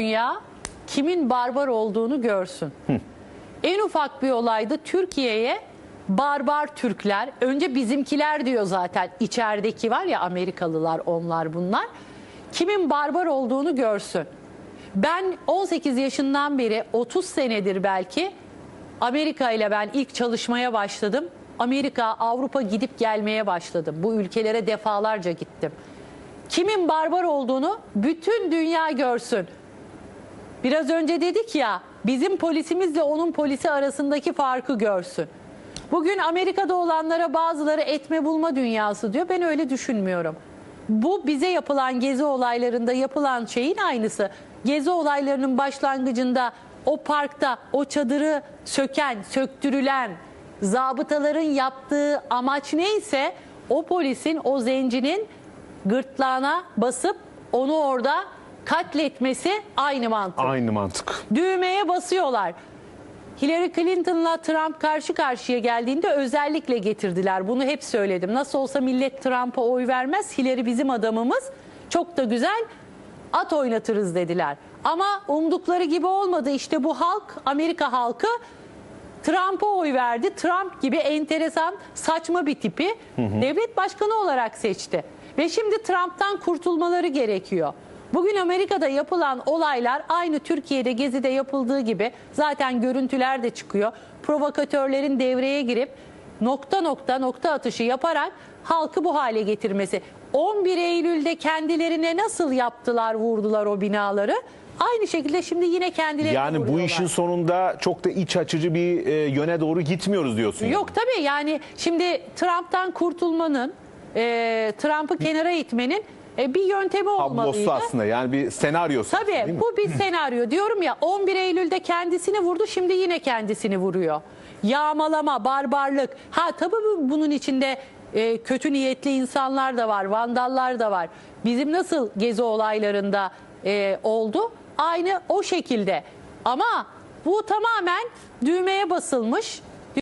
dünya kimin barbar olduğunu görsün. En ufak bir olayda Türkiye'ye barbar Türkler, önce bizimkiler diyor zaten içerideki var ya Amerikalılar onlar bunlar. Kimin barbar olduğunu görsün. Ben 18 yaşından beri 30 senedir belki Amerika ile ben ilk çalışmaya başladım. Amerika, Avrupa gidip gelmeye başladım. Bu ülkelere defalarca gittim. Kimin barbar olduğunu bütün dünya görsün. Biraz önce dedik ya bizim polisimizle onun polisi arasındaki farkı görsün. Bugün Amerika'da olanlara bazıları etme bulma dünyası diyor. Ben öyle düşünmüyorum. Bu bize yapılan gezi olaylarında yapılan şeyin aynısı. Gezi olaylarının başlangıcında o parkta o çadırı söken, söktürülen zabıtaların yaptığı amaç neyse o polisin, o zencinin gırtlağına basıp onu orada katletmesi aynı mantık. Aynı mantık. Düğmeye basıyorlar. Hillary Clinton'la Trump karşı karşıya geldiğinde özellikle getirdiler. Bunu hep söyledim. Nasıl olsa millet Trump'a oy vermez. Hillary bizim adamımız. Çok da güzel at oynatırız dediler. Ama umdukları gibi olmadı. İşte bu halk, Amerika halkı Trump'a oy verdi. Trump gibi enteresan, saçma bir tipi devlet başkanı olarak seçti. Ve şimdi Trump'tan kurtulmaları gerekiyor. Bugün Amerika'da yapılan olaylar aynı Türkiye'de Gezi'de yapıldığı gibi zaten görüntüler de çıkıyor. Provokatörlerin devreye girip nokta nokta nokta atışı yaparak halkı bu hale getirmesi. 11 Eylül'de kendilerine nasıl yaptılar, vurdular o binaları? Aynı şekilde şimdi yine kendilerine Yani bu işin sonunda çok da iç açıcı bir e, yöne doğru gitmiyoruz diyorsun. Yok tabii yani şimdi Trump'tan kurtulmanın, e, Trump'ı kenara itmenin e, bir yöntemi olmalıydı. Tablosu aslında yani bir senaryosu. Tabii değil mi? bu bir senaryo. Diyorum ya 11 Eylül'de kendisini vurdu şimdi yine kendisini vuruyor. Yağmalama, barbarlık. Ha tabii bu- bunun içinde e, kötü niyetli insanlar da var, vandallar da var. Bizim nasıl gezi olaylarında e, oldu? Aynı o şekilde. Ama bu tamamen düğmeye basılmış.